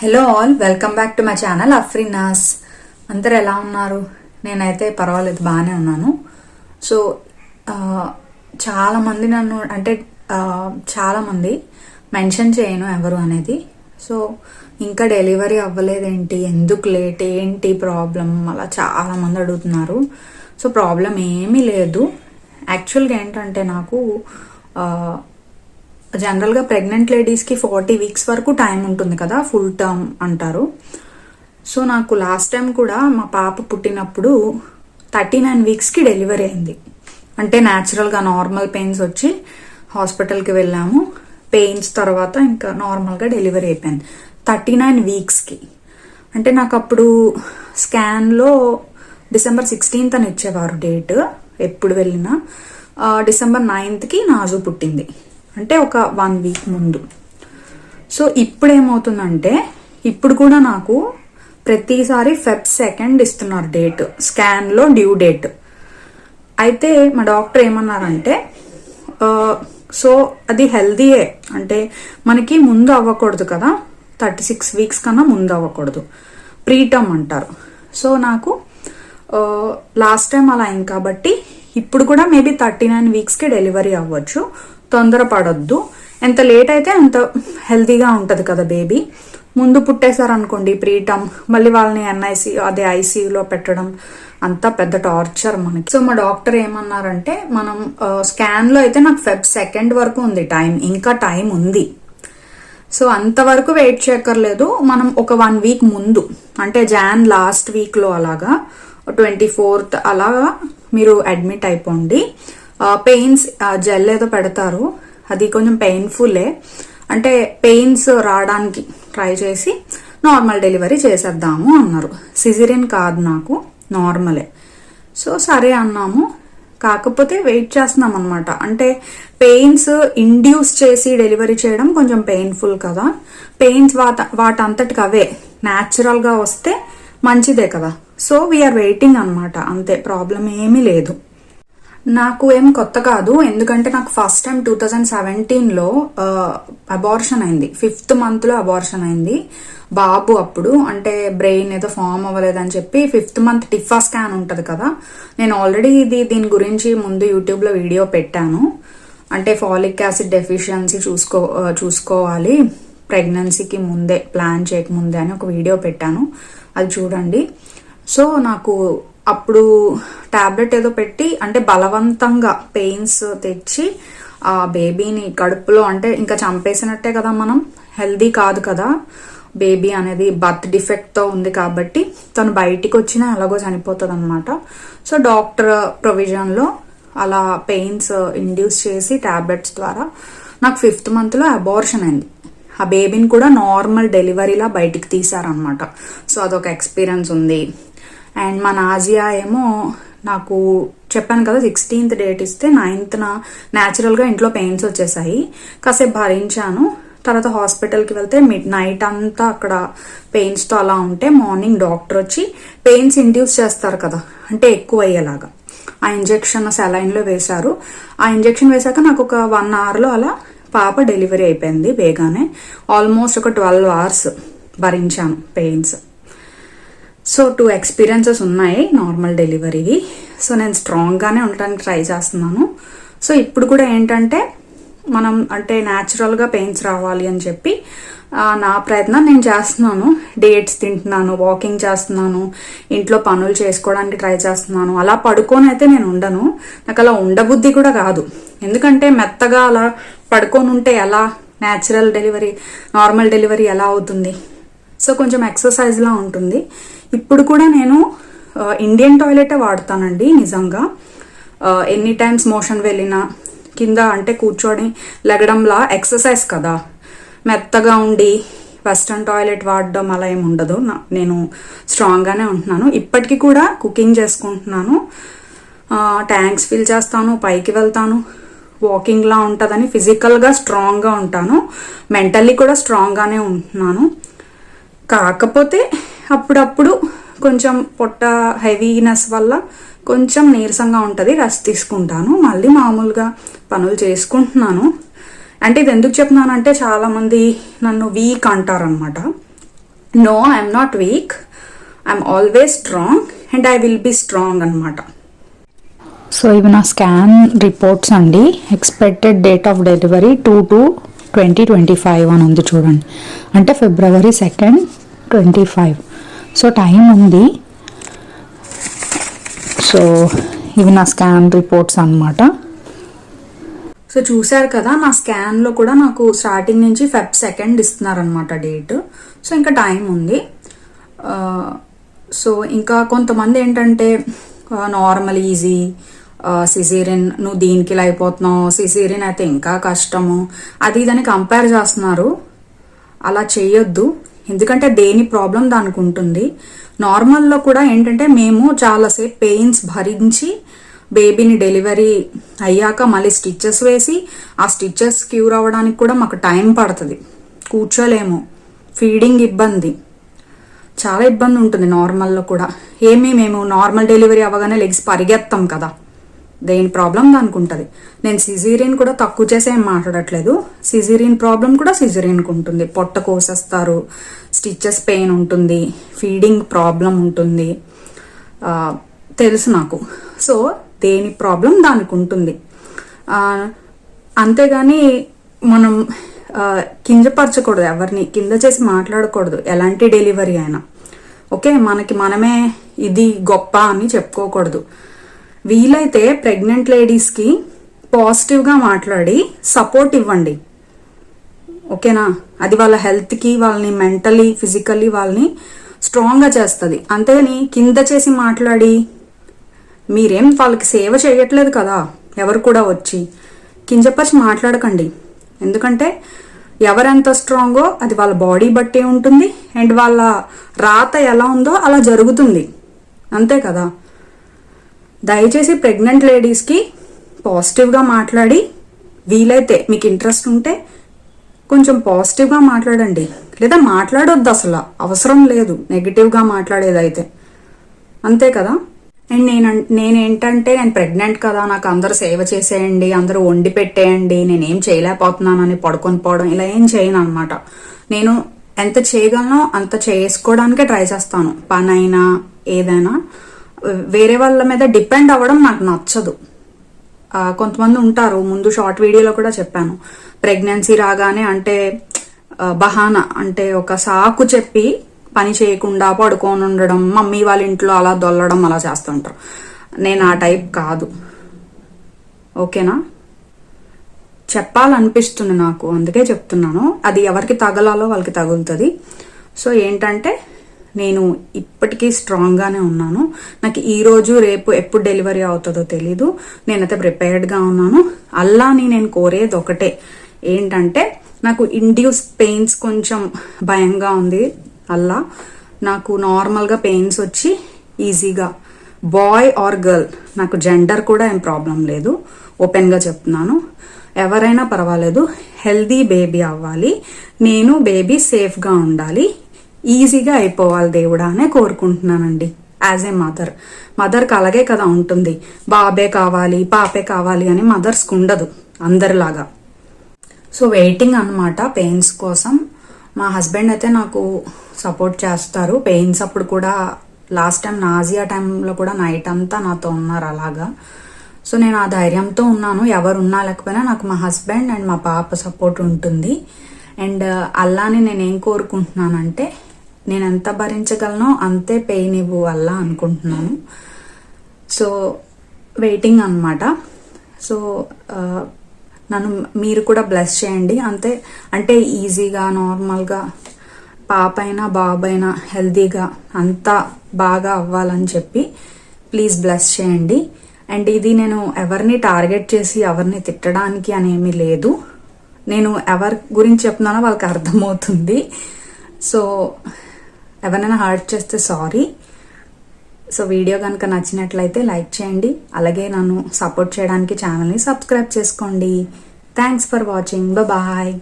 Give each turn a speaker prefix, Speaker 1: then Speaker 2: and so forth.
Speaker 1: Hello all welcome back to my channel Afreena's అందరు ఎలా ఉన్నారు? నేనైతే పర్వాలేదు బాగానే ఉన్నాను. సో చాలామంది నన్ను అంటే చాలామంది మెన్షన్ చేయను ఎవరు అనేది. సో ఇంకా డెలివరీ అవ్వలేదేంటి? ఎందుకు లేట్ ఏంటి ప్రాబ్లం అలా చాలామంది అడుగుతున్నారు. సో ప్రాబ్లం ఏమీ లేదు. యాక్చువల్గా ఏంటంటే నాకు జనరల్గా ప్రెగ్నెంట్ లేడీస్కి ఫార్టీ వీక్స్ వరకు టైం ఉంటుంది కదా ఫుల్ టర్మ్ అంటారు. సో నాకు లాస్ట్ టైం కూడా మా పాప పుట్టినప్పుడు థర్టీ నైన్ వీక్స్కి డెలివరీ అయింది. అంటే న్యాచురల్గా నార్మల్ పెయిన్స్ వచ్చి హాస్పిటల్కి వెళ్ళాము. పెయిన్స్ తర్వాత ఇంకా నార్మల్గా డెలివరీ అయిపోయింది. థర్టీ నైన్ వీక్స్కి. అంటే నాకు అప్పుడు స్కాన్లో డిసెంబర్ సిక్స్టీన్త్ అని ఇచ్చేవారు డేట్ ఎప్పుడు వెళ్ళినా. డిసెంబర్ నైన్త్కి నాజు పుట్టింది. అంటే ఒక వన్ వీక్ ముందు. సో ఇప్పుడు ఏమవుతుందంటే ఇప్పుడు కూడా నాకు ప్రతిసారి ఫెబ్ సెకండ్ ఇస్తున్నారు డేట్ స్కాన్లో డ్యూ డేట్ అయితే మా డాక్టర్ ఏమన్నారంటే సో అది హెల్దీయే అంటే మనకి ముందు అవ్వకూడదు కదా. థర్టీ సిక్స్ వీక్స్ కన్నా ముందు అవ్వకూడదు. ప్రీటమ్ అంటారు. సో నాకు లాస్ట్ టైం అలా అయింది కాబట్టి ఇప్పుడు కూడా మేబీ థర్టీ నైన్ వీక్స్కి డెలివరీ అవ్వచ్చు. తొందరపడొద్దు. ఎంత లేట్ అయితే అంత హెల్తీగా ఉంటుంది కదా బేబీ. ముందు పుట్టేశారనుకోండి ప్రీటమ్ మళ్ళీ వాళ్ళని ఎన్ఐసి అదే ఐసీయూలో పెట్టడం అంతా పెద్ద టార్చర్ మనకి. సో మా డాక్టర్ ఏమన్నారంటే మనం స్కాన్లో అయితే నాకు ఫెబ్ సెకండ్ వరకు ఉంది టైం ఇంకా టైం ఉంది. సో అంతవరకు వెయిట్ చేయక్కర్లేదు. మనం ఒక వన్ వీక్ ముందు అంటే జాన్ లాస్ట్ వీక్లో అలాగా ట్వంటీ ఫోర్త్ అలాగా మీరు అడ్మిట్ అయిపోండి. పెయిన్స్ జెల్ ఏదో పెడతారు. అది కొంచెం పెయిన్ఫుల్లే అంటే పెయిన్స్ రావడానికి ట్రై చేసి నార్మల్ డెలివరీ చేసేద్దాము అన్నారు. సిజిరియన్ కాదు నాకు నార్మలే సో సరే అన్నాము. కాకపోతే వెయిట్ చేస్తున్నాం అనమాట అంటే పెయిన్స్ ఇండ్యూస్ చేసి డెలివరీ చేయడం కొంచెం పెయిన్ఫుల్ కదా. పెయిన్స్ వాట వాటంతటికి అవే. న్యాచురల్గా వస్తే మంచిదే కదా. సో వీఆర్ వెయిటింగ్ అనమాట అంతే ప్రాబ్లం ఏమీ లేదు. నాకు ఏం కొత్త కాదు. ఎందుకంటే నాకు ఫస్ట్ టైం టూ థౌజండ్ సెవెంటీన్లో అబార్షన్ అయింది. ఫిఫ్త్ మంత్లో అబార్షన్ అయింది. బాబు అప్పుడు అంటే బ్రెయిన్ ఏదో ఫామ్ అవ్వలేదని చెప్పి ఫిఫ్త్ మంత్ టిఫా స్కాన్ ఉంటుంది కదా. నేను ఆల్రెడీ ఇది దీని గురించి ముందు యూట్యూబ్లో వీడియో పెట్టాను. అంటే ఫాలిక్ యాసిడ్ డెఫిషియన్సీ చూసుకో చూసుకోవాలి. ప్రెగ్నెన్సీకి ముందే ప్లాన్ చేయకముందే అని ఒక వీడియో పెట్టాను. అది చూడండి. సో నాకు అప్పుడు టాబ్లెట్ ఏదో పెట్టి అంటే బలవంతంగా పెయిన్స్ తెచ్చి ఆ బేబీని కడుపులో అంటే ఇంకా చంపేసినట్టే కదా మనం. హెల్దీ కాదు కదా. బేబీ అనేది బర్త్ డిఫెక్ట్తో ఉంది కాబట్టి తను బయటికి వచ్చినా ఎలాగో చనిపోతుంది అనమాట సో డాక్టర్ ప్రొవిజన్లో అలా పెయిన్స్ ఇండ్యూస్ చేసి ట్యాబ్లెట్స్ ద్వారా నాకు ఫిఫ్త్ మంత్లో అబార్షన్ అయింది. ఆ బేబీని కూడా నార్మల్ డెలివరీలా బయటికి తీసారనమాట సో అదొక ఎక్స్పీరియన్స్ ఉంది. అండ్ మా నాజియా ఏమో నాకు చెప్పాను కదా సిక్స్టీన్త్ డేట్ ఇస్తే నైన్త్న న్యాచురల్గా ఇంట్లో పెయిన్స్ వచ్చేసాయి. కాసేపు భరించాను. తర్వాత హాస్పిటల్కి వెళ్తే మిడ్ నైట్ అంతా అక్కడ పెయిన్స్తో అలా ఉంటే మార్నింగ్ డాక్టర్ వచ్చి పెయిన్స్ ఇండ్యూస్ చేస్తారు కదా అంటే ఎక్కువ అయ్యేలాగా. ఆ ఇంజెక్షన్ సెలైన్లో వేశారు. ఆ ఇంజెక్షన్ వేశాక నాకు ఒక వన్ అవర్లో అలా పాప డెలివరీ అయిపోయింది బేగానే ఆల్మోస్ట్ ఒక ట్వెల్వ్ అవర్స్ భరించాను పెయిన్స్ సో టూ ఎక్స్పీరియన్సెస్ ఉన్నాయి నార్మల్ డెలివరీవి. సో నేను స్ట్రాంగ్గానే ఉండడానికి ట్రై చేస్తున్నాను. సో ఇప్పుడు కూడా ఏంటంటే మనం అంటే న్యాచురల్గా పెయిన్స్ రావాలి అని చెప్పి నా ప్రయత్నం నేను చేస్తున్నాను. డేట్స్ తింటున్నాను వాకింగ్ చేస్తున్నాను ఇంట్లో పనులు చేసుకోవడానికి ట్రై చేస్తున్నాను. అలా పడుకొని అయితే నేను ఉండను. నాకు అలా ఉండబుద్ధి కూడా కాదు. ఎందుకంటే మెత్తగా అలా పడుకొని ఉంటే ఎలా న్యాచురల్ డెలివరీ నార్మల్ డెలివరీ ఎలా అవుతుంది? సో కొంచెం ఎక్సర్సైజ్లా ఉంటుంది. ఇప్పుడు కూడా నేను ఇండియన్ టాయిలెటే వాడతానండి నిజంగా. ఎన్ని టైమ్స్ మోషన్ వెళ్ళినా కింద అంటే కూర్చొని లెగడంలా ఎక్సర్సైజ్ కదా. మెత్తగా ఉండి వెస్ట్రన్ టాయిలెట్ వాడడం అలా ఏమి ఉండదు. నేను స్ట్రాంగ్గానే ఉంటున్నాను. ఇప్పటికీ కూడా కుకింగ్ చేసుకుంటున్నాను. ట్యాంక్స్ ఫిల్ చేస్తాను పైకి వెళ్తాను. వాకింగ్లా ఉంటుందని ఫిజికల్గా స్ట్రాంగ్గా ఉంటాను. మెంటల్లీ కూడా స్ట్రాంగ్గానే ఉంటున్నాను. కాకపోతే అప్పుడప్పుడు కొంచెం పొట్ట హెవీనెస్ వల్ల కొంచెం నీరసంగా ఉంటుంది రెస్ట్ తీసుకుంటాను. మళ్ళీ మామూలుగా పనులు చేసుకుంటున్నాను. అంటే ఇది ఎందుకు చెప్తున్నానంటే చాలామంది నన్ను వీక్ అంటారనమాట no I'm not weak I'm always strong and I will be strong అనమాట సో ఇవి నా స్కాన్ రిపోర్ట్స్ అండి. Expected date of delivery two to twenty twenty five అని ఉంది చూడండి. అంటే February second twenty five so time ఉంది. సో ఇవి నా స్కాన్ రిపోర్ట్స్ అన్నమాట. సో చూశారు కదా నా స్కాన్లో కూడా నాకు స్టార్టింగ్ నుంచి ఫెబ్ సెకండ్ ఇస్తున్నారనమాట డేట్. సో ఇంకా టైం ఉంది. సో ఇంకా కొంతమంది ఏంటంటే నార్మల్ ఈజీ సిజేరియన్ నువ్వు దీనికి ఇలా అయిపోతున్నావు సిజేరియన్ అయితే ఇంకా కష్టము అది ఇదని కంపేర్ చేస్తున్నారు. అలా చేయొద్దు. ఎందుకంటే దేని ప్రాబ్లం దానికి ఉంటుంది నార్మల్లో కూడా ఏంటంటే మేము చాలాసేపు పెయిన్స్ భరించి బేబీని డెలివరీ అయ్యాక మళ్ళీ స్టిచ్చెస్ వేసి ఆ స్టిచ్చెస్ క్యూర్ అవ్వడానికి కూడా మాకు టైం పడుతుంది. కూర్చోలేము. ఫీడింగ్ ఇబ్బంది. చాలా ఇబ్బంది ఉంటుంది నార్మల్లో కూడా. ఏమీ మేము నార్మల్ డెలివరీ అవ్వగానే లెగ్స్ పరిగెత్తాం కదా. దేని ప్రాబ్లం దానికి ఉంటుంది నేను సిజీరియన్ కూడా తక్కువ చేసే ఏం మాట్లాడట్లేదు. సిజీరియన్ ప్రాబ్లం కూడా సిజీరియన్కి ఉంటుంది. పొట్ట కోసేస్తారు స్టిచ్చెస్ పెయిన్ ఉంటుంది ఫీడింగ్ ప్రాబ్లం ఉంటుంది. తెలుసు నాకు. సో దేని ప్రాబ్లం దానికి ఉంటుంది. అంతేగాని మనం కింజపరచకూడదు ఎవరిని. కింద చేసి మాట్లాడకూడదు. ఎలాంటి డెలివరీ అయినా. ఓకే? మనకి మనమే ఇది గొప్ప అని చెప్పుకోకూడదు. వీలైతే ప్రెగ్నెంట్ లేడీస్కి పాజిటివ్గా మాట్లాడి సపోర్ట్ ఇవ్వండి. ఓకేనా? అది వాళ్ళ హెల్త్కి వాళ్ళని మెంటలీ ఫిజికల్లీ వాళ్ళని స్ట్రాంగ్గా చేస్తుంది. అంతేగాని కింద చేసి మాట్లాడి మీరేం వాళ్ళకి సేవ చేయట్లేదు కదా? ఎవరు కూడా వచ్చి కించపరిచి మాట్లాడకండి. ఎందుకంటే ఎవరెంత స్ట్రాంగో అది వాళ్ళ బాడీ బట్టే ఉంటుంది. అండ్ వాళ్ళ రాత ఎలా ఉందో అలా జరుగుతుంది. అంతే కదా? దయచేసి ప్రెగ్నెంట్ లేడీస్కి పాజిటివ్గా మాట్లాడి వీలైతే మీకు ఇంట్రెస్ట్ ఉంటే కొంచెం పాజిటివ్గా మాట్లాడండి. లేదా మాట్లాడొద్దు అసలు. అవసరం లేదు. నెగిటివ్గా మాట్లాడేదైతే. అంతే కదా? అండ్ నేను నేనేంటంటే నేను ప్రెగ్నెంట్ కదా నాకు అందరూ సేవ చేసేయండి అందరూ వండి పెట్టేయండి నేనేం చేయలేకపోతున్నానని పడుకొని పోవడం ఇలా ఏం చేయను అనమాట నేను ఎంత చేయగలనో అంత చేసుకోవడానికే ట్రై చేస్తాను. పనైనా ఏదైనా. వేరే వాళ్ళ మీద డిపెండ్ అవ్వడం నాకు నచ్చదు. కొంతమంది ఉంటారు. ముందు షార్ట్ వీడియోలో కూడా చెప్పాను. ప్రెగ్నెన్సీ రాగానే అంటే బహానా అంటే ఒక సాకు చెప్పి పని చేయకుండా పడుకొని ఉండడం మమ్మీ వాళ్ళ ఇంట్లో అలా దొల్లడం అలా చేస్తుంటారు. నేను ఆ టైప్ కాదు. ఓకేనా? చెప్పాలనిపిస్తుంది నాకు. అందుకే చెప్తున్నాను. అది ఎవరికి తగలాలో వాళ్ళకి తగులుతుంది. సో ఏంటంటే నేను ఇప్పటికీ స్ట్రాంగ్గానే ఉన్నాను. నాకు ఈరోజు రేపు ఎప్పుడు డెలివరీ అవుతుందో తెలీదు. నేనైతే ప్రిపేర్డ్గా ఉన్నాను. అల్లాని నేను కోరేది ఒకటే. ఏంటంటే నాకు ఇండ్యూస్ పెయిన్స్ కొంచెం భయంగా ఉంది అల్లా. నాకు నార్మల్గా పెయిన్స్ వచ్చి ఈజీగా బాయ్ ఆర్ గర్ల్ నాకు జెండర్ కూడా ఏం ప్రాబ్లం లేదు. ఓపెన్గా చెప్తున్నాను. ఎవరైనా పర్వాలేదు. హెల్దీ బేబీ అవ్వాలి. నేను బేబీ సేఫ్గా ఉండాలి. ఈజీగా అయిపోవాలి దేవుడా అనే కోరుకుంటున్నానండి. యాజ్ ఏ మదర్ మదర్కి అలాగే కదా ఉంటుంది. బాబే కావాలి పాపే కావాలి అని మదర్స్కి ఉండదు. అందరిలాగా. సో వెయిటింగ్ అనమాట పెయిన్స్ కోసం. మా హస్బెండ్ అయితే నాకు సపోర్ట్ చేస్తారు. పెయిన్స్ అప్పుడు కూడా లాస్ట్ టైం నాజియా టైంలో కూడా నైట్ అంతా నాతో ఉన్నారు అలాగా. సో నేను ఆ ధైర్యంతో ఉన్నాను. ఎవరు ఉన్నా లేకపోయినా నాకు మా హస్బెండ్ అండ్ మా పాప సపోర్ట్ ఉంటుంది. అండ్ అల్లాని నేను ఏం కోరుకుంటున్నానంటే నేను ఎంత భరించగలనో అంతే పెయిన్ ఇవ్వు వల్ల అనుకుంటున్నాను. సో వెయిటింగ్ అనమాట సో నన్ను మీరు కూడా బ్లెస్ చేయండి. అంతే అంటే ఈజీగా నార్మల్గా పాప అయినా బాబు అయినా హెల్తీగా అంతా బాగా అవ్వాలని చెప్పి ప్లీజ్ బ్లెస్ చేయండి. అండ్ ఇది నేను ఎవరిని టార్గెట్ చేసి ఎవరిని తిట్టడానికి అనేమి లేదు. నేను ఎవరి గురించి చెప్తున్నానో వాళ్ళకి అర్థమవుతుంది. సో ఎవరైనా హర్ట్ చేస్తే సారీ సో వీడియో కనుక నచ్చినట్లయితే లైక్ చేయండి. అలాగే నన్ను సపోర్ట్ చేయడానికి ఛానల్ని సబ్స్క్రైబ్ చేసుకోండి. Thanks for watching bye